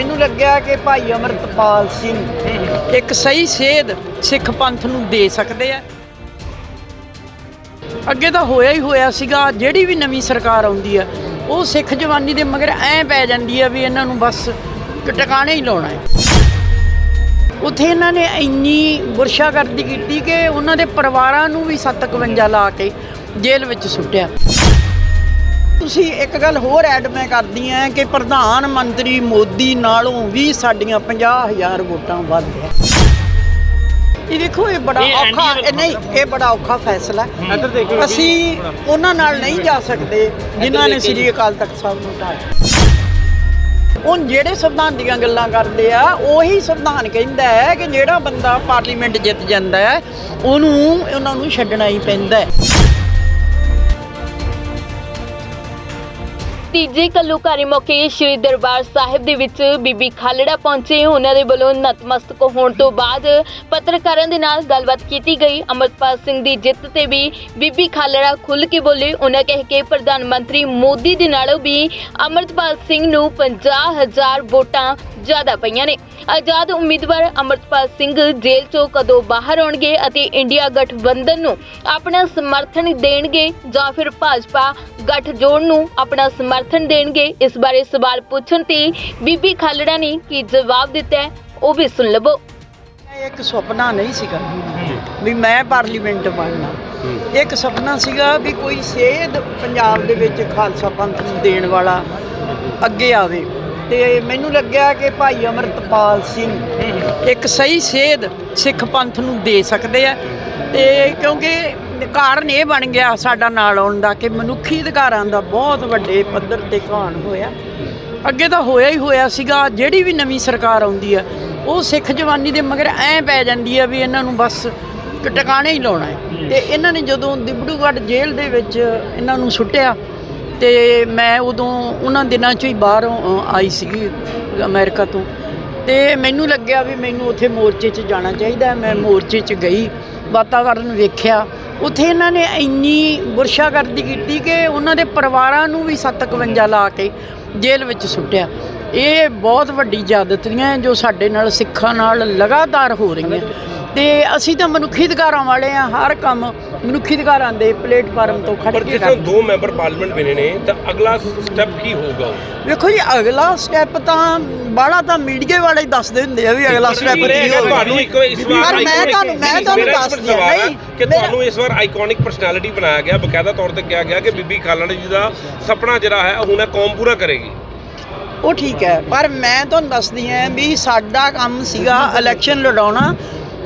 ਮੈਨੂੰ ਲੱਗਿਆ ਕਿ ਭਾਈ ਅਮਰਤਪਾਲ ਸਿੰਘ ਇੱਕ ਸਹੀ ਸੇਧ ਸਿੱਖ ਪੰਥ ਨੂੰ ਦੇ ਸਕਦੇ ਆ। ਅੱਗੇ ਤਾਂ ਹੋਇਆ ਹੀ ਹੋਇਆ ਸੀਗਾ, ਜਿਹੜੀ ਵੀ ਨਵੀਂ ਸਰਕਾਰ ਆਉਂਦੀ ਆ, ਉਹ ਸਿੱਖ ਜਵਾਨੀ ਦੇ ਮਗਰ ਐ ਪੈ ਜਾਂਦੀ ਆ ਵੀ ਇਹਨਾਂ ਨੂੰ ਬਸ ਟਿਕਾਣੇ ਹੀ ਲਾਉਣਾ ਹੈ। ਉੱਥੇ ਇਹਨਾਂ ਨੇ ਇੰਨੀ ਗੁਰਸ਼ਾਗਰਦੀ ਕੀਤੀ ਕਿ ਉਹਨਾਂ ਦੇ ਪਰਿਵਾਰਾਂ ਨੂੰ ਵੀ 751 ਲਾ ਕੇ ਜੇਲ੍ਹ ਵਿੱਚ ਸੁੱਟਿਆ। ਤੁਸੀਂ ਇੱਕ ਗੱਲ ਹੋਰ ਐਡ ਮੈਂ ਕਰਦੀ ਆ ਕਿ ਪ੍ਰਧਾਨ ਮੰਤਰੀ ਮੋਦੀ ਨਾਲੋਂ ਵੀ ਸਾਡੀਆਂ 50000 ਵੋਟਾਂ ਵੱਧ ਹੈ। ਇਹ ਦੇਖੋ ਇਹ ਬੜਾ ਔਖਾ ਇਹ ਨਹੀਂ ਇਹ ਬੜਾ ਔਖਾ ਫੈਸਲਾ ਹੈ। ਇੱਧਰ ਦੇਖੋ ਅਸੀਂ ਉਹਨਾਂ ਨਾਲ ਨਹੀਂ ਜਾ ਸਕਦੇ ਜਿਨ੍ਹਾਂ ਨੇ ਸ੍ਰੀ ਅਕਾਲ ਤਖਤ ਸਾਹਿਬ ਨੂੰ ਢਾਇਆ। ਹੁਣ ਜਿਹੜੇ ਸੰਵਿਧਾਨ ਦੀਆਂ ਗੱਲਾਂ ਕਰਦੇ ਆ ਉਹੀ ਸੰਵਿਧਾਨ ਕਹਿੰਦਾ ਹੈ ਕਿ ਜਿਹੜਾ ਬੰਦਾ ਪਾਰਲੀਮੈਂਟ ਜਿੱਤ ਜਾਂਦਾ ਹੈ ਉਹਨੂੰ ਉਹਨਾਂ ਨੂੰ ਛੱਡਣਾ ਹੀ ਪੈਂਦਾ ਹੈ। ਤੀਜੇ ਕੱਲੂਕਾਰੀ ਮੌਕੇ ਸ਼੍ਰੀ ਦਰਬਾਰ ਸਾਹਿਬ ਦੇ ਵਿੱਚ ਬੀਬੀ ਖਾਲੜਾ ਪਹੁੰਚੇ। ਉਹਨਾਂ ਦੇ ਵੱਲੋਂ ਨਤਮਸਤਕ ਹੋਣ ਤੋਂ ਬਾਅਦ ਪੱਤਰਕਾਰਾਂ ਦੇ ਨਾਲ ਗੱਲਬਾਤ ਕੀਤੀ ਗਈ। ਅਮਰਪਾਲ ਸਿੰਘ ਦੀ ਜਿੱਤ ਤੇ ਵੀ ਬੀਬੀ ਖਾਲੜਾ ਖੁੱਲ੍ਹ ਕੇ ਬੋਲੇ। ਉਹਨਾਂ ਕਹਿ ਕੇ ਪ੍ਰਧਾਨ ਮੰਤਰੀ ਮੋਦੀ ਦੇ ਨਾਲੋਂ ਵੀ ਅਮਰਪਾਲ ਸਿੰਘ ਨੂੰ 50000 ਵੋਟਾਂ ਜ਼ਿਆਦਾ ਪਈਆਂ ਨੇ। ਆਜ਼ਾਦ ਉਮੀਦਵਾਰ ਅਮਰਪਾਲ ਸਿੰਘ ਜੇਲ੍ਹ ਚੋਂ ਕਦੋਂ ਬਾਹਰ ਆਉਣਗੇ ਅਤੇ ਇੰਡੀਆ ਗਠਬੰਧਨ ਨੂੰ ਆਪਣਾ ਸਮਰਥਨ ਦੇਣਗੇ ਜਾਂ ਫਿਰ ਭਾਜਪਾ ਗੱਠਜੋੜ ਨੂੰ ਆਪਣਾ ਸਮਰਥਨ ਦੇਣਗੇ? ਇਸ ਬਾਰੇ ਸਵਾਲ ਪੁੱਛਣ ਤੇ ਬੀਬੀ ਖਾਲੜਾ ਨੇ ਕੀ ਜਵਾਬ ਦਿੱਤਾ ਹੈ ਉਹ ਵੀ ਸੁਣ ਲਵੋ। ਇਹ ਇੱਕ ਸੁਪਨਾ ਨਹੀਂ ਸੀਗਾ ਵੀ ਮੈਂ ਪਾਰਲੀਮੈਂਟ ਬਣਨਾ। ਇੱਕ ਸੁਪਨਾ ਸੀਗਾ ਵੀ ਕੋਈ ਸੇਧ ਪੰਜਾਬ ਦੇ ਵਿੱਚ ਖਾਲਸਾ ਪੰਥ ਨੂੰ ਦੇਣ ਵਾਲਾ ਅੱਗੇ ਆਵੇ। ਤੇ ਮੈਨੂੰ ਲੱਗਿਆ ਕਿ ਭਾਈ ਅਮਰਤਪਾਲ ਸਿੰਘ ਇੱਕ ਸਹੀ ਸੇਧ ਸਿੱਖ ਪੰਥ ਨੂੰ ਦੇ ਸਕਦੇ ਆ ਤੇ ਕਿਉਂਕਿ ਕਾਰਨ ਇਹ ਬਣ ਗਿਆ ਸਾਡਾ ਨਾਲ ਆਉਣ ਦਾ ਕਿ ਮਨੁੱਖੀ ਅਧਿਕਾਰਾਂ ਦਾ ਬਹੁਤ ਵੱਡੇ ਪੱਧਰ ਤੇ ਘਾਣ ਹੋਇਆ। ਅੱਗੇ ਤਾਂ ਹੋਇਆ ਹੀ ਹੋਇਆ ਸੀਗਾ, ਜਿਹੜੀ ਵੀ ਨਵੀਂ ਸਰਕਾਰ ਆਉਂਦੀ ਆ, ਉਹ ਸਿੱਖ ਜਵਾਨੀ ਦੇ ਮਗਰ ਐ ਪੈ ਜਾਂਦੀ ਆ ਵੀ ਇਹਨਾਂ ਨੂੰ ਬਸ ਟਿਕਾਣੇ ਹੀ ਲਾਉਣਾ ਹੈ। ਤੇ ਇਹਨਾਂ ਨੇ ਜਦੋਂ ਦਿਬੜੂਗੜ੍ਹ ਜੇਲ੍ਹ ਦੇ ਵਿੱਚ ਇਹਨਾਂ ਨੂੰ ਸੁੱਟਿਆ ਤੇ ਮੈਂ ਉਦੋਂ ਉਹਨਾਂ ਦਿਨਾਂ 'ਚੋਂ ਹੀ ਬਾਹਰੋਂ ਆਈ ਸੀਗੀ ਅਮਰੀਕਾ ਤੋਂ। ਤੇ ਮੈਨੂੰ ਲੱਗਿਆ ਵੀ ਮੈਨੂੰ ਉੱਥੇ ਮੋਰਚੇ 'ਚ ਜਾਣਾ ਚਾਹੀਦਾ ਮੈਂ ਮੋਰਚੇ 'ਚ ਗਈ, ਵਾਤਾਵਰਨ ਵੇਖਿਆ। ਉੱਥੇ ਇਹਨਾਂ ਨੇ ਇੰਨੀ ਬੁਰਸ਼ਾਗਰਦੀ ਕੀਤੀ ਕਿ ਉਹਨਾਂ ਦੇ ਪਰਿਵਾਰਾਂ ਨੂੰ ਵੀ 751 ਲਾ ਕੇ ਜੇਲ੍ਹ ਵਿੱਚ ਸੁੱਟਿਆ। ਇਹ ਬਹੁਤ ਵੱਡੀ ਜ਼ਿਆਦਤੀਆਂ ਜੋ ਸਾਡੇ ਨਾਲ, ਸਿੱਖਾਂ ਨਾਲ ਲਗਾਤਾਰ ਹੋ ਰਹੀਆਂ। ਤੇ ਅਸੀਂ ਤਾਂ ਮਨੁੱਖੀ ਅਧਿਕਾਰਾਂ ਵਾਲੇ ਆ ਹਰ ਕੰਮ ਮਨੁੱਖੀ ਅਧਿਕਾਰਾਂ ਦੇ ਪਲੇਟਫਾਰਮ ਤੋਂ ਖੜ ਪਰ ਕੇ ਜਿਸ ਦੋ ਮੈਂਬਰ ਪਾਰਲੀਮੈਂਟ ਬਣੇ ਨੇ ਤਾਂ ਅਗਲਾ ਸਟੈਪ ਕੀ ਹੋਊਗਾ? ਵੇਖੋ ਜੀ ਅਗਲਾ ਸਟੈਪ ਤਾਂ ਬਾਹਲਾ ਤਾਂ ਮੀਡੀਆ ਵਾਲੇ ਹੀ ਦੱਸਦੇ ਹੁੰਦੇ ਆ ਵੀ ਅਗਲਾ ਸਟੈਪ ਕੀ ਹੋਊਗਾ। ਤੁਹਾਨੂੰ ਇੱਕ ਇਸ ਵਾਰ ਮੈਂ ਤੁਹਾਨੂੰ ਮੈਂ ਤੁਹਾਨੂੰ ਦੱਸਦੀ ਨਹੀਂ ਕਿ ਤੁਹਾਨੂੰ ਇਸ ਵਾਰ ਆਈਕੋਨਿਕ ਪਰਸਨੈਲਿਟੀ ਬਣਾਇਆ ਗਿਆ ਬਕਾਇਦਾ ਤੌਰ ਤੇ ਕਿਹਾ ਗਿਆ ਕਿ ਬੀਬੀ ਖਾਲੜਾ ਜੀ ਦਾ ਸੁਪਨਾ ਜਿਹੜਾ ਹੈ ਹੁਣ ਇਹ ਕੌਮ ਪੂਰਾ ਕਰੇਗੀ। ਉਹ ਠੀਕ ਹੈ ਪਰ ਮੈਂ ਤੁਹਾਨੂੰ ਦੱਸਦੀ ਹਾਂ ਵੀ ਸਾਡਾ ਕੰਮ ਸੀਗਾ ਇਲੈਕਸ਼ਨ ਲੜਾਉਣਾ।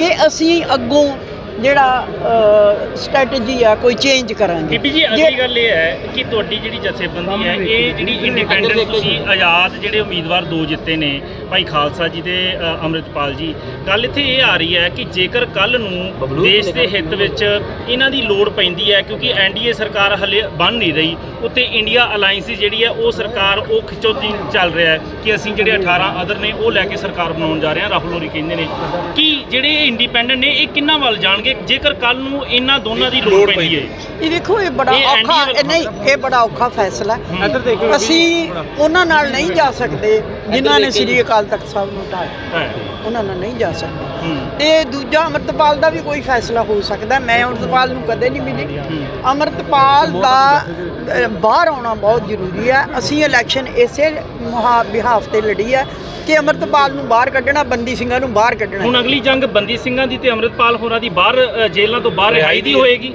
ਕਿ ਅਸੀਂ ਅੱਗੋਂ ਜਿਹੜਾ ਸਟ੍ਰੈਟਜੀ ਆ ਕੋਈ ਚੇਂਜ ਕਰਾਂਗੇ। ਬੀਬੀ ਜੀ ਅਗਲੀ ਗੱਲ ਇਹ ਹੈ ਕਿ ਤੁਹਾਡੀ ਜਿਹੜੀ ਜਥੇਬੰਦੀ ਹੈ ਇਹ ਜਿਹੜੀ ਇੰਡੀਪੈਂਡੈਂਟ ਤੁਸੀਂ ਆਜ਼ਾਦ ਜਿਹੜੇ ਉਮੀਦਵਾਰ ਦੋ ਜਿੱਤੇ ਨੇ ਭਾਈ ਖਾਲਸਾ ਜੀ ਤੇ ਅ, ਅੰਮ੍ਰਿਤਪਾਲ ਜੀ। ਗੱਲ ਇੱਥੇ ਇਹ ਆ ਰਹੀ ਹੈ ਕਿ ਜੇਕਰ ਕੱਲ ਨੂੰ ਦੇਸ਼ ਦੇ ਹਿੱਤ ਵਿੱਚ ਇਹਨਾਂ ਦੀ ਲੋੜ ਪੈਂਦੀ ਹੈ ਕਿਉਂਕਿ ਐਨਡੀਏ ਸਰਕਾਰ ਹਲੇ ਬਣ ਨਹੀਂ ਰਹੀ ਉੱਤੇ ਇੰਡੀਆ ਅਲਾਈਅੰਸ ਜਿਹੜੀ ਹੈ ਉਹ ਸਰਕਾਰ ਉਹ ਖਿੱਚੋਤੀ ਚੱਲ ਰਿਹਾ ਹੈ ਕਿ ਅਸੀਂ ਜਿਹੜੇ 18 ਅਦਰ ਨੇ ਉਹ ਲੈ ਕੇ ਸਰਕਾਰ ਬਣਾਉਣ ਜਾ ਰਹੇ ਹਾਂ ਰਾਹੁਲ ਹੋਰੀ ਕਹਿੰਦੇ ਨੇ। ਕਿ ਜਿਹੜੇ ਇੰਡੀਪੈਂਡੈਂਟ ਨੇ ਇਹ ਕਿੰਨਾ ਵੱਲ ਜਾਣਗੇ? ਜੇਕਰ ਕੱਲ ਨੂੰ ਇਹਨਾਂ ਦੋਨਾਂ ਦੀ ਲੋੜ ਪੈਂਦੀ ਹੈ। ਇਹ ਦੇਖੋ ਇਹ ਬੜਾ ਔਖਾ ਨਹੀਂ ਇਹ ਬੜਾ ਔਖਾ ਫੈਸਲਾ ਹੈ। ਇੱਧਰ ਦੇਖੋ ਅਸੀਂ ਉਹਨਾਂ ਨਾਲ ਨਹੀਂ ਜਾ ਸਕਦੇ ਜਿਨ੍ਹਾਂ ਨੇ ਸ੍ਰੀ ਅਕਾਲ ਤਖਤ ਸਾਹਿਬ ਨੂੰ ਢਾਇਆ ਹੈ। ਉਹਨਾਂ ਨਾਲ ਨਹੀਂ ਜਾ ਸਕਦੇ। ਤੇ ਦੂਜਾ ਅਮਰਤਪਾਲ ਦਾ ਵੀ ਕੋਈ ਫੈਸਲਾ ਹੋ ਸਕਦਾ। ਮੈਂ ਅਮਰਤਪਾਲ ਨੂੰ ਕਦੇ ਨਹੀਂ ਮਿਲੀ। ਅਮਰਤਪਾਲ ਦਾ ਬਾਹਰ ਆਉਣਾ ਬਹੁਤ ਜ਼ਰੂਰੀ ਹੈ। ਅਸੀਂ ਇਲੈਕਸ਼ਨ ਇਸੇ ਮੁਹਾ ਬਿਹਾਫ ਤੇ ਲੜੀ ਹੈ ਕਿ ਅਮਰਤਪਾਲ ਨੂੰ ਬਾਹਰ ਕੱਢਣਾ ਬੰਦੀ ਸਿੰਘਾਂ ਨੂੰ ਬਾਹਰ ਕੱਢਣਾ। ਹੁਣ ਅਗਲੀ ਜੰਗ ਬੰਦੀ ਸਿੰਘਾਂ ਦੀ ਤੇ ਅੰਮ੍ਰਿਤਪਾਲ ਹੋਰਾਂ ਦੀ ਬਾਹਰ ਜੇਲ੍ਹਾਂ ਤੋਂ ਬਾਹਰ ਰਿਹਾਈ ਦੀ ਹੋਏਗੀ।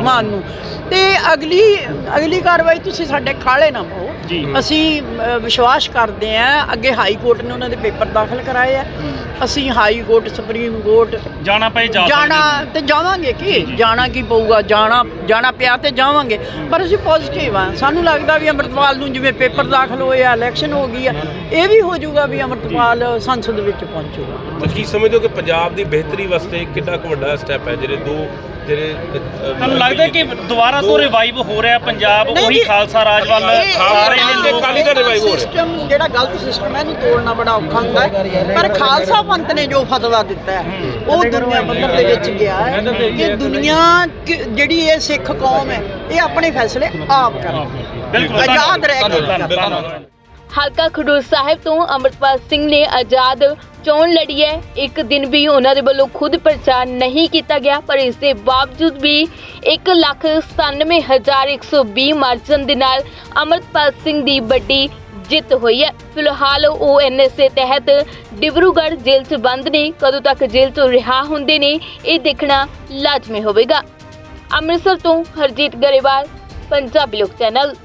ਮਾਨ ਨੂੰ। ਤੇ ਅਗਲੀ ਅਗਲੀ ਕਾਰਵਾਈ ਤੁਸੀਂ ਸਾਡੇ ਖਾਲੇ ਨਾ ਪਾਓ। ਅਸੀਂ ਵਿਸ਼ਵਾਸ ਕਰਦੇ ਹਾਂ ਅੱਗੇ ਹਾਈ ਕੋਰਟ ਨੇ ਉਹਨਾਂ ਦੇ ਪੇਪਰ ਦਾਖਲ ਕਰਾਏ ਆ। ਅਸੀਂ ਹਾਈ ਕੋਰਟ ਸੁਪਰੀਮ ਕੋਰਟ ਜਾਣਾ ਪਏ ਜਾ ਜਾਣਾ ਤੇ ਜਾਵਾਂਗੇ ਕੀ। ਜਾਣਾ ਕੀ ਪਊਗਾ? ਜਾਣਾ ਜਾਣਾ ਪਿਆ ਤੇ ਜਾਵਾਂਗੇ। ਪਰ ਅਸੀਂ ਪੋਜ਼ਿਟਿਵ ਆ। ਸਾਨੂੰ ਲੱਗਦਾ ਵੀ ਅੰਮ੍ਰਿਤਪਾਲ ਨੂੰ ਜਿਵੇਂ ਪੇਪਰ ਦਾਖਲ ਹੋਏ ਆ ਇਲੈਕਸ਼ਨ ਹੋ ਗਈ ਆ ਇਹ ਵੀ ਹੋ ਜਾਊਗਾ ਵੀ ਅੰਮ੍ਰਿਤਪਾਲ ਸੰਸਦ ਵਿੱਚ ਪਹੁੰਚੂਗਾ ਕੀ ਸਮਝਦੇ ਹੋ ਕਿ ਪੰਜਾਬ ਦੀ ਬਿਹਤਰੀ ਵਾਸਤੇ ਕਿੰਨਾ ਕੁ ਵੱਡਾ ਸਟੈਪ ਹੈ? ਜਿਹੜੇ ਦੋ ਜਿਹੜੇ ਤੁਹਾਨੂੰ ਲੱਗਦਾ ਕਿ ਦੁਬਾਰਾ ਤੋਂ ਰਿਵਾਈਵ ਹੋ ਰਿਹਾ ਪੰਜਾਬ? ਉਹੀ। ਖਾਲਸਾ ਰਾਜ ਵੱਲ ਰਹੇ ਨੇ ਦਾ ਹੋ। ਸਿਸਟਮ ਜਿਹੜਾ ਗਲਤ ਸਿਸਟਮ ਹੈ ਇਹਨੂੰ ਤੋੜਨਾ ਬੜਾ ਔਖਾ ਹੁੰਦਾ ਹੈ। ਪਰ ਖਾਲਸਾ ਪੰਥ ਨੇ ਜੋ ਫਤਵਾ ਦਿੱਤਾ ਹੈ ਉਹ ਦੁਨੀਆ ਪੱਧਰ ਦੇ ਵਿੱਚ ਗਿਆ ਹੈ ਕਿ ਦੁਨੀਆ ਜਿਹੜੀ ਇਹ ਸਿੱਖ ਕੌਮ ਹੈ ਇਹ ਆਪਣੇ ਫੈਸਲੇ ਆਪ ਕਰੇ। ਬਿਲਕੁਲ। ਆਜ਼ਾਦ ਰਹਿ ਕੇ। ਹਲਕਾ ਖਡੂਰ ਸਾਹਿਬ ਤੋਂ ਅੰਮ੍ਰਿਤਪਾਲ ਸਿੰਘ ਨੇ ਆਜ਼ਾਦ ਚੋਣ ਲੜੀ ਹੈ। ਇੱਕ ਦਿਨ ਵੀ ਉਹਨਾਂ ਦੇ ਵੱਲੋਂ ਖੁਦ ਪ੍ਰਚਾਰ ਨਹੀਂ ਕੀਤਾ ਗਿਆ, ਪਰ ਇਸ ਦੇ ਬਾਵਜੂਦ ਵੀ 197120 ਮਾਰਜਨ ਦੇ ਨਾਲ ਅੰਮ੍ਰਿਤਪਾਲ ਸਿੰਘ ਦੀ ਵੱਡੀ ਜਿੱਤ ਹੋਈ ਹੈ। ਫਿਲਹਾਲ ਉਹ ਐਨਐਸਏ ਤਹਿਤ ਡਿਬਰੂਗੜ੍ਹ ਜੇਲ੍ਹ 'ਚ ਬੰਦ ਨੇ। ਕਦੋਂ ਤੱਕ ਜੇਲ੍ਹ ਚੋਂ ਰਿਹਾ ਹੁੰਦੇ ਨੇ, ਇਹ ਦੇਖਣਾ ਲਾਜ਼ਮੀ ਹੋਵੇਗਾ। ਅੰਮ੍ਰਿਤਸਰ ਤੋਂ ਹਰਜੀਤ ਗਰੇਵਾਲ, ਪੰਜਾਬੀ ਲੋਕ ਚੈਨਲ।